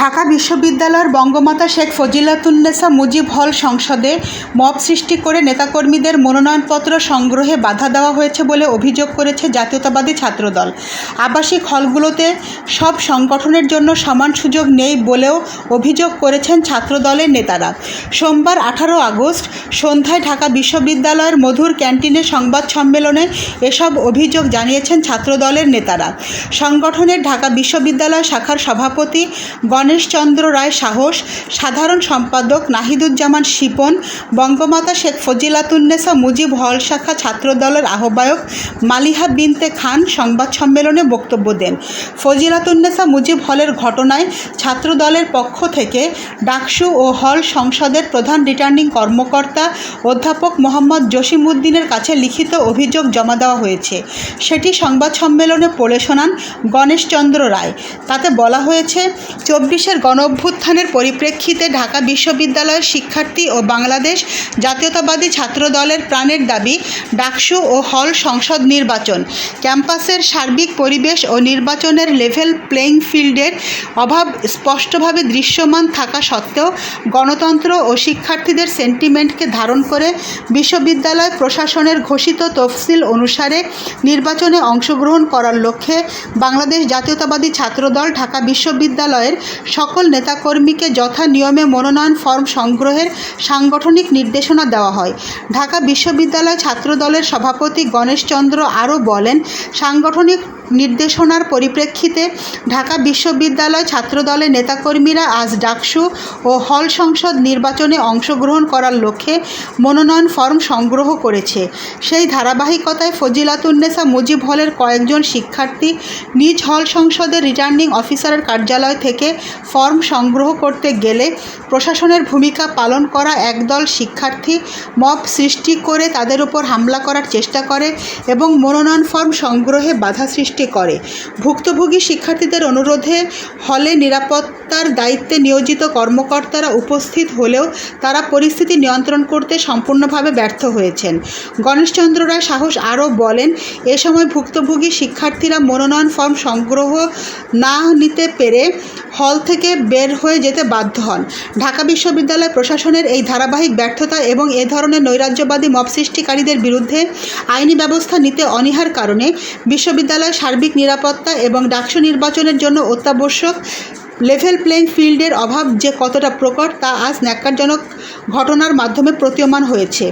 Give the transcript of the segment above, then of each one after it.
ঢাকা বিশ্ববিদ্যালয়ের বঙ্গমাতা শেখ ফজিলাতুন্নেসা মুজিব হল সংসদে মব সৃষ্টি করে নেতাকর্মীদের মনোনয়নপত্র সংগ্রহে বাধা দেওয়া হয়েছে বলে অভিযোগ করেছে জাতীয়তাবাদী ছাত্রদল। আবাসিক হলগুলোতে সব সংগঠনের জন্য সমান সুযোগ নেই বলেও অভিযোগ করেছেন ছাত্রদলের নেতারা। সোমবার আঠারো আগস্ট সন্ধ্যায় ঢাকা বিশ্ববিদ্যালয়ের মধুর ক্যান্টিনে সংবাদ সম্মেলনে এসব অভিযোগ জানিয়েছেন ছাত্রদলের নেতারা। সংগঠনের ঢাকা বিশ্ববিদ্যালয় শাখার সভাপতি গণেশচন্দ্র রায় সাহস, সাধারণ সম্পাদক নাহিদুজ্জামান শিপন, বঙ্গমাতা শেখ ফজিলাতুন্নেসা মুজিব হল শাখা ছাত্রদলের আহ্বায়ক মালিহা বিনতে খান সংবাদ সম্মেলনে বক্তব্য দেন। ফজিলাতুন্নেসা মুজিব হলের ঘটনায় ছাত্রদলের পক্ষ থেকে ডাকসু ও হল সংসদের প্রধান রিটার্নিং কর্মকর্তা অধ্যাপক মোহাম্মদ জসিমউদ্দিনের কাছে লিখিত অভিযোগ জমা দেওয়া হয়েছে। সেটি সংবাদ সম্মেলনে পড়ে শোনান গণেশচন্দ্র রায়। তাতে বলা হয়েছে, চব্বিশের গণ অভ্যুত্থানের পরিপ্রেক্ষিতে ঢাকা বিশ্ববিদ্যালয়ের শিক্ষার্থী ও বাংলাদেশ জাতীয়তাবাদী ছাত্র দলের প্রাণের দাবি, ডাকসু ও হল সংসদ নির্বাচন। ক্যাম্পাসের সার্বিক পরিবেশ ও নির্বাচনের লেভেল প্লেইং ফিল্ডের অভাব স্পষ্টভাবে দৃশ্যমান থাকা সত্ত্বেও গণতন্ত্র ও শিক্ষার্থীদের সেন্টিমেন্টকে ধারণ করে বিশ্ববিদ্যালয় প্রশাসনের ঘোষিত তফসিল অনুসারে নির্বাচনে অংশগ্রহণ করার লক্ষ্যে বাংলাদেশ জাতীয়তাবাদী ছাত্রদল ঢাকা বিশ্ববিদ্যালয়ের সকল নেতাকর্মীকে যথা নিয়মে মনোনয়ন ফর্ম সংগ্রহের সাংগঠনিক নির্দেশনা দেওয়া হয়। ঢাকা বিশ্ববিদ্যালয় ছাত্রদলের সভাপতি গণেশচন্দ্র আরও বলেন সাংগঠনিক নির্দেশনার পরিপ্রেক্ষিতে ঢাকা বিশ্ববিদ্যালয় ছাত্রদলের নেতাকর্মীরা আজ ডাকসু ও হল সংসদ নির্বাচনে অংশগ্রহণ করার লক্ষ্যে মনোনয়ন ফর্ম সংগ্রহ করেছে। সেই ধারাবাহিকতায় ফজিলাতুন্নেসা মুজিব হলের কয়েকজন শিক্ষার্থী নিজ হল সংসদের রিটার্নিং অফিসারের কার্যালয় থেকে ফর্ম সংগ্রহ করতে গেলে প্রশাসনের ভূমিকা পালন করা একদল শিক্ষার্থী মব সৃষ্টি করে তাদের উপর হামলা করার চেষ্টা করে এবং মনোনয়ন ফর্ম সংগ্রহে বাধা সৃষ্টি করে। ভুক্তভোগী শিক্ষার্থীদের অনুরোধে হলে নিরাপত্তার দায়িত্বে নিয়োজিত কর্মকর্তারা উপস্থিত হলেও তারা পরিস্থিতি নিয়ন্ত্রণ করতে সম্পূর্ণভাবে ব্যর্থ হয়েছেন। গণেশচন্দ্র রায় সাহস আরও বলেন, এ সময় ভুক্তভোগী শিক্ষার্থীরা মনোনয়ন ফর্ম সংগ্রহ না নিতে পেরে হল থেকে বের হয়ে যেতে বাধ্য হন। ঢাকা বিশ্ববিদ্যালয় প্রশাসনের এই ধারাবাহিক ব্যর্থতা এবং এ ধরনের নৈরাজ্যবাদী মব সৃষ্টিকারীদের বিরুদ্ধে আইনি ব্যবস্থা নিতে অনীহার কারণে বিশ্ববিদ্যালয়ের সার্বিক নিরাপত্তা এবং ডাকসু নির্বাচনের জন্য অত্যাবশ্যক লেভেল প্লেইং ফিল্ডের অভাব যে কতটা প্রকট তা আজ ন্যাক্কারজনক ঘটনার মাধ্যমে প্রতীয়মান হয়েছে।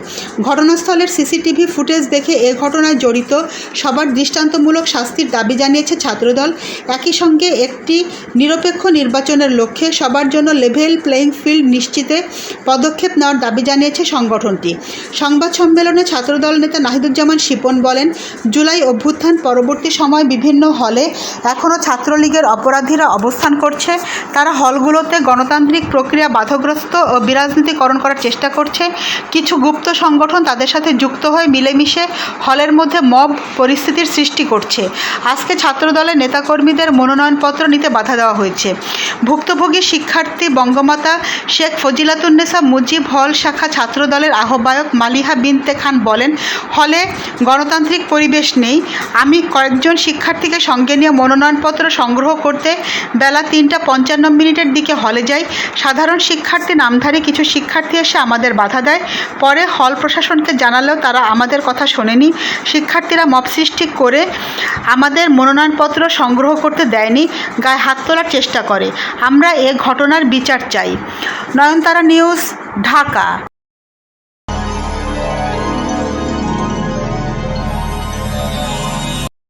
ঘটনাস্থলের সিসিটিভি ফুটেজ দেখে এ ঘটনায় জড়িত সবার দৃষ্টান্তমূলক শাস্তির দাবি জানিয়েছে ছাত্রদল। একই সঙ্গে একটি নিরপেক্ষ নির্বাচনের লক্ষ্যে সবার জন্য লেভেল প্লেইং ফিল্ড নিশ্চিতে পদক্ষেপ নেওয়ার দাবি জানিয়েছে সংগঠনটি। সংবাদ সম্মেলনে ছাত্রদল নেতা নাহিদুজ্জামান শিপন বলেন, জুলাই অভ্যুত্থান পরবর্তী সময় বিভিন্ন হলে এখনও ছাত্রলীগের অপরাধীরা অবস্থান করছে। তারা হলগুলোতে গণতান্ত্রিক প্রক্রিয়া বাধাগ্রস্ত ও বিরাজনীতিকরণ করার চেষ্টা করছে। কিছু গুপ্ত সংগঠন তাদের সাথে যুক্ত হয়ে মিলেমিশে হলের মধ্যে মব পরিস্থিতির সৃষ্টি করছে। আজকে ছাত্রদলের নেতাকর্মীদের মনোনয়নপত্র নিতে বাধা দেওয়া হয়েছে। ভুক্তভোগী শিক্ষার্থী বঙ্গমাতা শেখ ফজিলাতুন্নেসা মুজিব হল শাখা ছাত্রদলের আহ্বায়ক মালিহা বিনতে খান বলেন, হলে গণতান্ত্রিক পরিবেশ নেই। আমি কয়েকজন শিক্ষার্থীকে সঙ্গে নিয়ে মনোনয়নপত্র সংগ্রহ করতে বেলা তিনটা পঞ্চান্ন মিনিটের দিকে হলে যাই। সাধারণ শিক্ষার্থী নামধারী কিছু শিক্ষার্থী এসে আমাদের বাধা দেয়। পরে হল প্রশাসনকে জানালেও তারা আমাদের কথা শোনেনি। শিক্ষার্থীরা মপ সৃষ্টি করে আমাদের মনোনয়নপত্র সংগ্রহ করতে দেয়নি, গায়ে হাত তোলার চেষ্টা করে। আমরা এ ঘটনার বিচার চাই। নয়নতারা নিউজ, ঢাকা।